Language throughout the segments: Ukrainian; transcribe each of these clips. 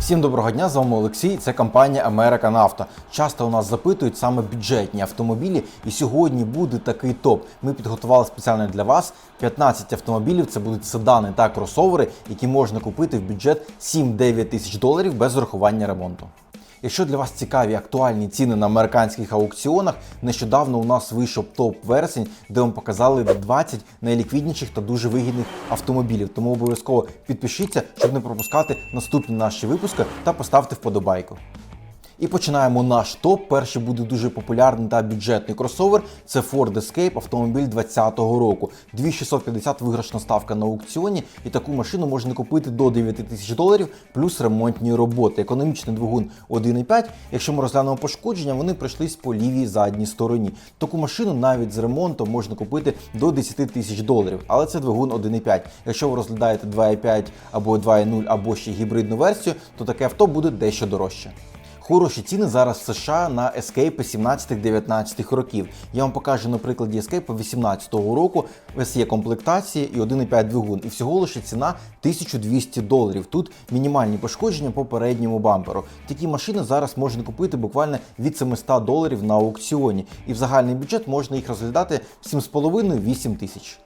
Всім доброго дня, з вами Олексій. Це компанія American Auto. Часто у нас запитують саме бюджетні автомобілі, і сьогодні буде такий топ. Ми підготували спеціально для вас 15 автомобілів. Це будуть седани та кросовери, які можна купити в бюджет 7-9 тисяч доларів без урахування ремонту. Якщо для вас цікаві актуальні ціни на американських аукціонах, нещодавно у нас вийшов топ-версень, де вам показали 20 найліквідніших та дуже вигідних автомобілів. Тому обов'язково підпишіться, щоб не пропускати наступні наші випуски та поставте вподобайку. І починаємо наш топ. Перший буде дуже популярний та бюджетний кросовер. Це Ford Escape автомобіль 2020 року. 2650 виграшна ставка на аукціоні, і таку машину можна купити до 9 тисяч доларів плюс ремонтні роботи. Економічний двигун 1,5. Якщо ми розглянемо пошкодження, вони прийшлись по лівій задній стороні. Таку машину навіть з ремонтом можна купити до 10 тисяч доларів, але це двигун 1,5. Якщо ви розглядаєте 2,5 або 2,0 або ще гібридну версію, то таке авто буде дещо дорожче. Хороші ціни зараз в США на ескейпи 17-19 років. Я вам покажу на прикладі ескейпа 18 року. Ось є комплектації і 1,5 двигун. І всього лише ціна 1200 доларів. Тут мінімальні пошкодження по передньому бамперу. Такі машини зараз можна купити буквально від 700 доларів на аукціоні. І в загальний бюджет можна їх розглядати 7,5-8 тисяч.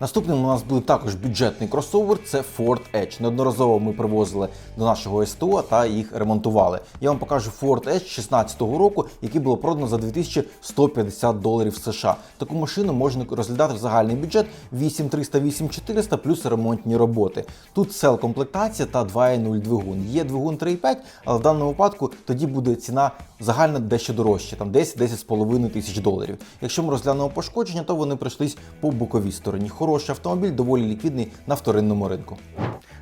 Наступним у нас буде також бюджетний кросовер, це Ford Edge. Неодноразово ми привозили до нашого СТО та їх ремонтували. Я вам покажу Ford Edge 2016 року, який було продано за 2150 доларів США. Таку машину можна розглядати в загальний бюджет 8300-8400 плюс ремонтні роботи. Тут сел комплектація та 2.0 двигун. Є двигун 3.5, але в даному випадку тоді буде ціна загальна дещо дорожча, там 10-10,5 тисяч доларів. Якщо ми розглянемо пошкодження, то вони прийшлись по боковій стороні. Хороший автомобіль, доволі ліквідний на вторинному ринку.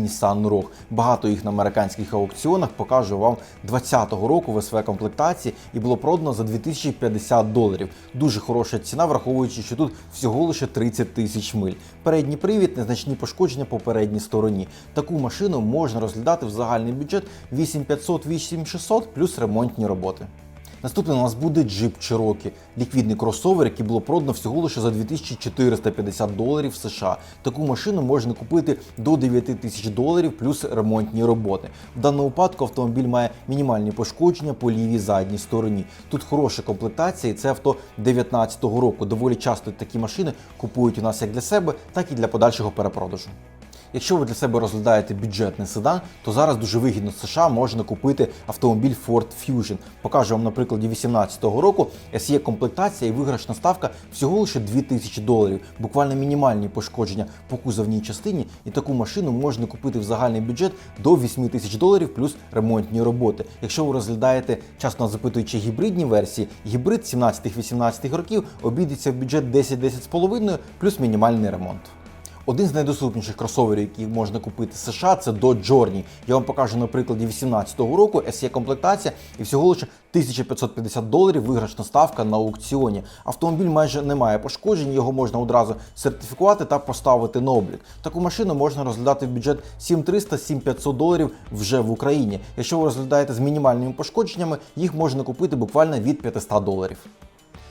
Nissan Rogue. Багато їх на американських аукціонах покажу вам 2020 року в СВ комплектації і було продано за 2050 доларів. Дуже хороша ціна, враховуючи, що тут всього лише 30 тисяч миль. Передній привід, незначні пошкодження по передній стороні. Таку машину можна розглядати в загальний бюджет 8500-8600 плюс ремонтні роботи. Наступний у нас буде Jeep Cherokee, ліквідний кросовер, який було продано всього лише за 2450 доларів США. Таку машину можна купити до 9 тисяч доларів плюс ремонтні роботи. В даному випадку автомобіль має мінімальні пошкодження по лівій задній стороні. Тут хороша комплектація, і це авто 2019 року. Доволі часто такі машини купують у нас як для себе, так і для подальшого перепродажу. Якщо ви для себе розглядаєте бюджетний седан, то зараз дуже вигідно США можна купити автомобіль Ford Fusion. Покажу вам на прикладі 2018 року. SE комплектація і виграшна ставка всього лише 2000 доларів, буквально мінімальні пошкодження по кузовній частині. І таку машину можна купити в загальний бюджет до 8 тисяч доларів плюс ремонтні роботи. Якщо ви розглядаєте, часто запитуючи гібридні версії, гібрид 17-18 років обійдеться в бюджет 10-10,5 плюс мінімальний ремонт. Один з найдоступніших кросоверів, які можна купити з США, це Dodge Journey. Я вам покажу на прикладі 2018 року SE комплектація і всього лише 1550 доларів виграшна ставка на аукціоні. Автомобіль майже не має пошкоджень, його можна одразу сертифікувати та поставити на облік. Таку машину можна розглядати в бюджет 7300-7500 доларів вже в Україні. Якщо ви розглядаєте з мінімальними пошкодженнями, їх можна купити буквально від 500 доларів.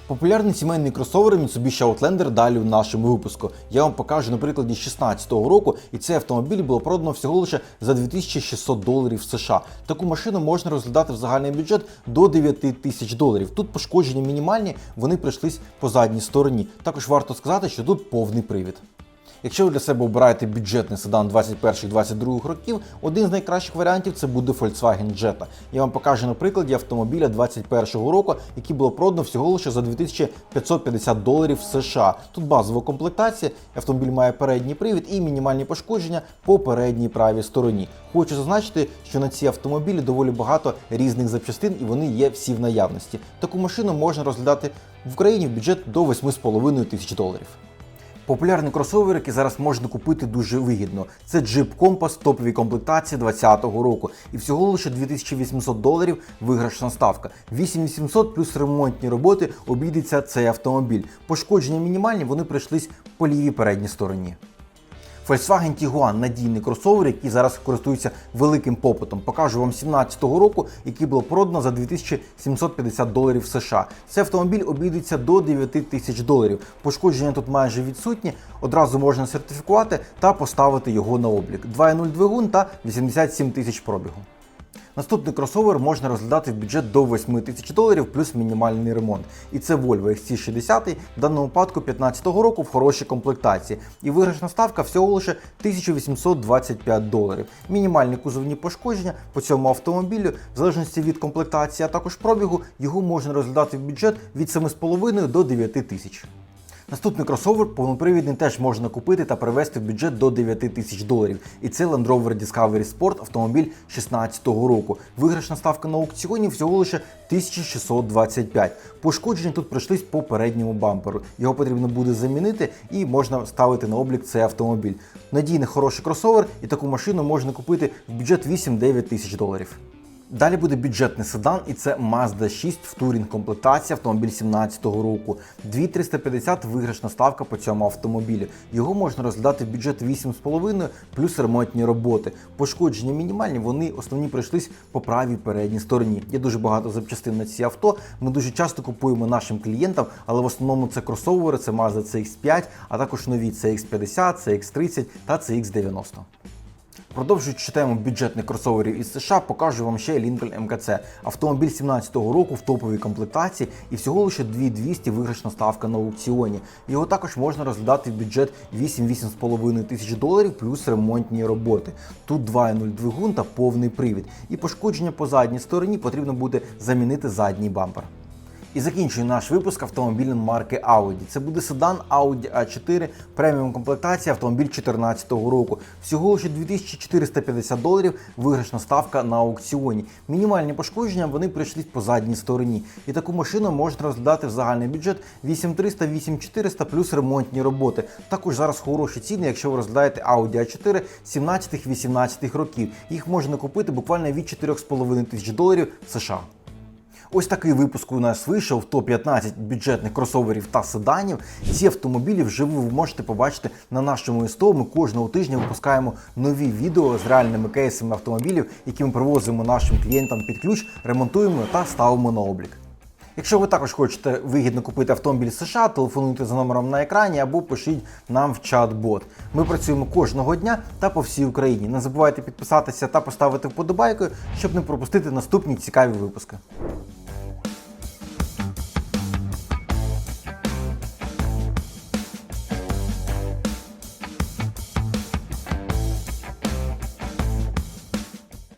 Популярний сімейний кросовери Mitsubishi Outlander далі в нашому випуску. Я вам покажу на прикладі 2016 року, і цей автомобіль було продано всього лише за 2600 доларів США. Таку машину можна розглядати в загальний бюджет до 9 тисяч доларів. Тут пошкодження мінімальні, вони прийшлись по задній стороні. Також варто сказати, що тут повний привід. Якщо ви для себе обираєте бюджетний седан 21-22 років, один з найкращих варіантів це буде Volkswagen Jetta. Я вам покажу на прикладі автомобіля 21 року, який було продано всього лише за 2550 доларів США. Тут базова комплектація, автомобіль має передній привід і мінімальні пошкодження по передній правій стороні. Хочу зазначити, що на ці автомобілі доволі багато різних запчастин і вони є всі в наявності. Таку машину можна розглядати в Україні в бюджет до 8,5 тисяч доларів. Популярний кросовер, який зараз можна купити дуже вигідно. Це Jeep Compass топовій комплектації 2020 року. І всього лише 2800 доларів виграшна ставка. 8800 плюс ремонтні роботи обійдеться цей автомобіль. Пошкодження мінімальні, вони прийшлись по лівій передній стороні. Volkswagen Tiguan – надійний кросовер, який зараз користується великим попитом. Покажу вам 17-го року, який було продано за 2750 доларів США. Цей автомобіль обійдеться до 9 тисяч доларів. Пошкодження тут майже відсутні. Одразу можна сертифікувати та поставити його на облік. 2.0 двигун та 87 тисяч пробігу. Наступний кросовер можна розглядати в бюджет до 8 тисяч доларів плюс мінімальний ремонт. І це Volvo XC60, в даному випадку 2015 року в хорошій комплектації. І виграшна ставка всього лише 1825 доларів. Мінімальні кузовні пошкодження по цьому автомобілю, в залежності від комплектації, а також пробігу, його можна розглядати в бюджет від 7,5 до 9 тисяч. Наступний кросовер повнопривідний теж можна купити та привезти в бюджет до 9 тисяч доларів. І це Land Rover Discovery Sport автомобіль 2016 року. Виграшна ставка на аукціоні всього лише 1625. Пошкодження тут прийшлись по передньому бамперу. Його потрібно буде замінити і можна ставити на облік цей автомобіль. Надійний хороший кросовер, і таку машину можна купити в бюджет 8-9 тисяч доларів. Далі буде бюджетний седан, і це Mazda 6 в турінг комплектації автомобіль 2017 року. 2350 виграшна ставка по цьому автомобілі. Його можна розглядати в бюджет 8,5 плюс ремонтні роботи. Пошкодження мінімальні, вони основні прийшлись по правій передній стороні. Є дуже багато запчастин на ці авто. Ми дуже часто купуємо нашим клієнтам, але в основному це кросовери, це Mazda CX5, а також нові CX50, CX30 та CX90. Продовжуючи тему бюджетних кросоверів із США, покажу вам ще Lincoln MKC. Автомобіль 17-го року в топовій комплектації і всього лише 2200 виграшна ставка на аукціоні. Його також можна розглядати в бюджет 8-8,5 тисяч доларів плюс ремонтні роботи. Тут 2.0 двигун та повний привід. І пошкодження по задній стороні потрібно буде замінити задній бампер. І закінчую наш випуск автомобілем марки Audi. Це буде седан Audi A4 преміум комплектація автомобіль 2014 року. Всього лише 2450 доларів виграшна ставка на аукціоні. Мінімальні пошкодження вони прийшли по задній стороні. І таку машину можна розглядати в загальний бюджет 8300-8400 плюс ремонтні роботи. Також зараз хороші ціни, якщо ви розглядаєте Audi A4 17-18 років. Їх можна купити буквально від 4,5 тисяч доларів США. Ось такий випуск у нас вийшов топ-15 бюджетних кросоверів та седанів. Ці автомобілі вживу ви можете побачити на нашому СТО. Ми кожного тижня випускаємо нові відео з реальними кейсами автомобілів, які ми привозимо нашим клієнтам під ключ, ремонтуємо та ставимо на облік. Якщо ви також хочете вигідно купити автомобіль США, телефонуйте за номером на екрані або пишіть нам в чат-бот. Ми працюємо кожного дня та по всій Україні. Не забувайте підписатися та поставити вподобайку, щоб не пропустити наступні цікаві випуски.